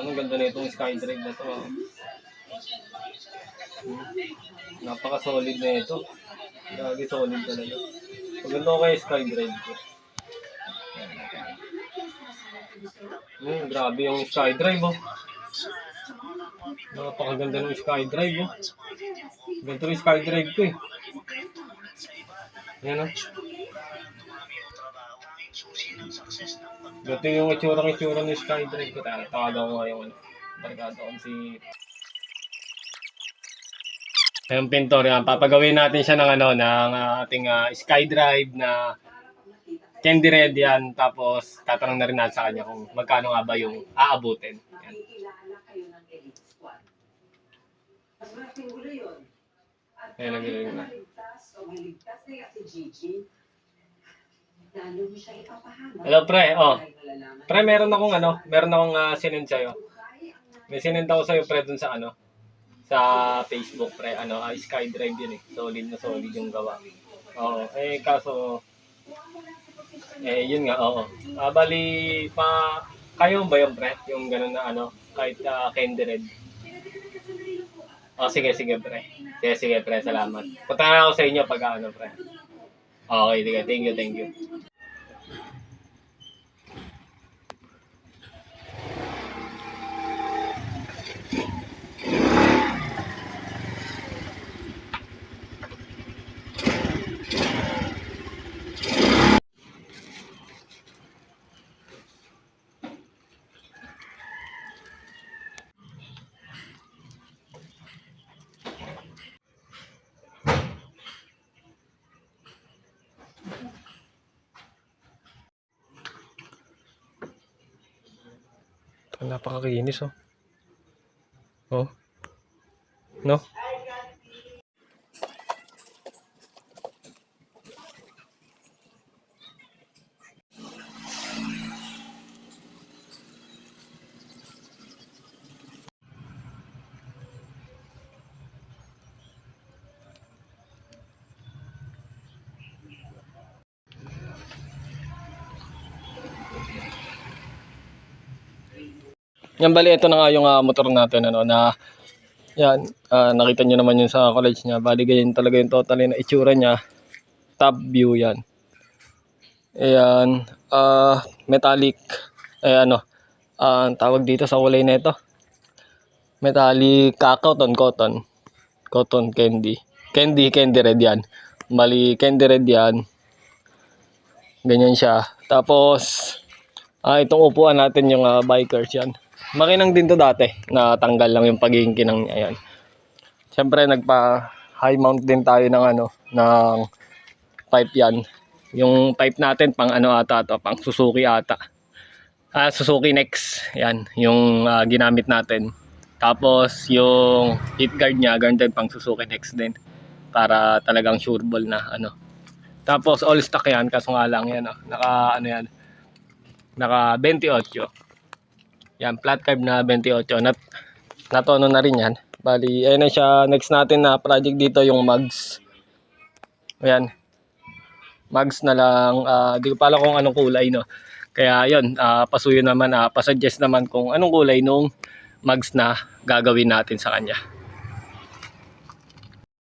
Ang ganda na itong Skydrive na to. ah. Hmm. Napaka-solid na ito. Lagi solid talaga. Maganda ko kay Skydrive ko. Hmm, grabe yung Skydrive oh. Napakaganda ng Skydrive oh. Ganito yung Skydrive ko eh. Yan oh. Ganito yung itsura-itsura ng Skydrive ko. Tara, tawagan ko ngayon. ano, Barkado ko si... Yung pintor yan. Papagawin natin siya ng ano, ng ah, ating ah, Skydrive na candy red yan. Tapos tatanong na rin natin sa kanya kung magkano nga ba yung aabutin. Yan. Nakikilala kayo ng elite squad. Mas malaking gulo yun. At Ayun, kahit nagaling na. o maligtas na si Gigi, lalo mo siya ipapahamak. Hello, pre. Oh. Pre, meron akong ano, meron akong uh, sinend sa'yo. May sinend ako sa'yo, pre, dun sa ano, sa Facebook, pre, ano, uh, Skydrive yun eh. Solid na solid yung gawa. Oo, eh, kaso, eh, yun nga, oo. Ah, bali, pa, kayo ba yung pre? Yung ganun na ano, kahit uh, candy red. Oh, sige, sige, pre. Sige, sige, pre, salamat. Punta na ako sa inyo pag ano, pre. Okay, sige, thank you, thank you. Napakakinis, oh. Oh. No? Yan bali, ito na nga yung ah, motor natin ano na yan, ah, nakita nyo naman yun sa college niya. Bali ganyan talaga yung totally na itsura niya. Top view yan. Ayan, ah metallic eh ano, ang tawag dito sa kulay na ito. Metallic cotton, cotton. Cotton candy. Candy, candy red yan. Bali, candy red yan. Ganyan siya. Tapos, ah, itong upuan natin yung ah, bikers yan. Makinang din to dati. Natanggal lang yung pagiging kinang niya. Ayan. Siyempre, nagpa high mount din tayo ng ano, ng pipe yan. Yung pipe natin, pang ano ata to, pang Suzuki ata. Ah, Suzuki Next. Yan, yung ah, ginamit natin. Tapos, yung heat guard niya, ganun pang Suzuki Next din. Para talagang sure ball na ano. Tapos, all stock yan, kaso nga lang yan, oh. naka, ano yan, naka 28. Yan, flat carb na 28. Nat natono na rin yan. Bali, ayun na siya. Next natin na project dito yung mugs. Ayan. Mugs na lang. ah, di ko pala kung anong kulay, no. Kaya yun, ah, pasuyo naman, ah, pasuggest naman kung anong kulay nung mugs na gagawin natin sa kanya.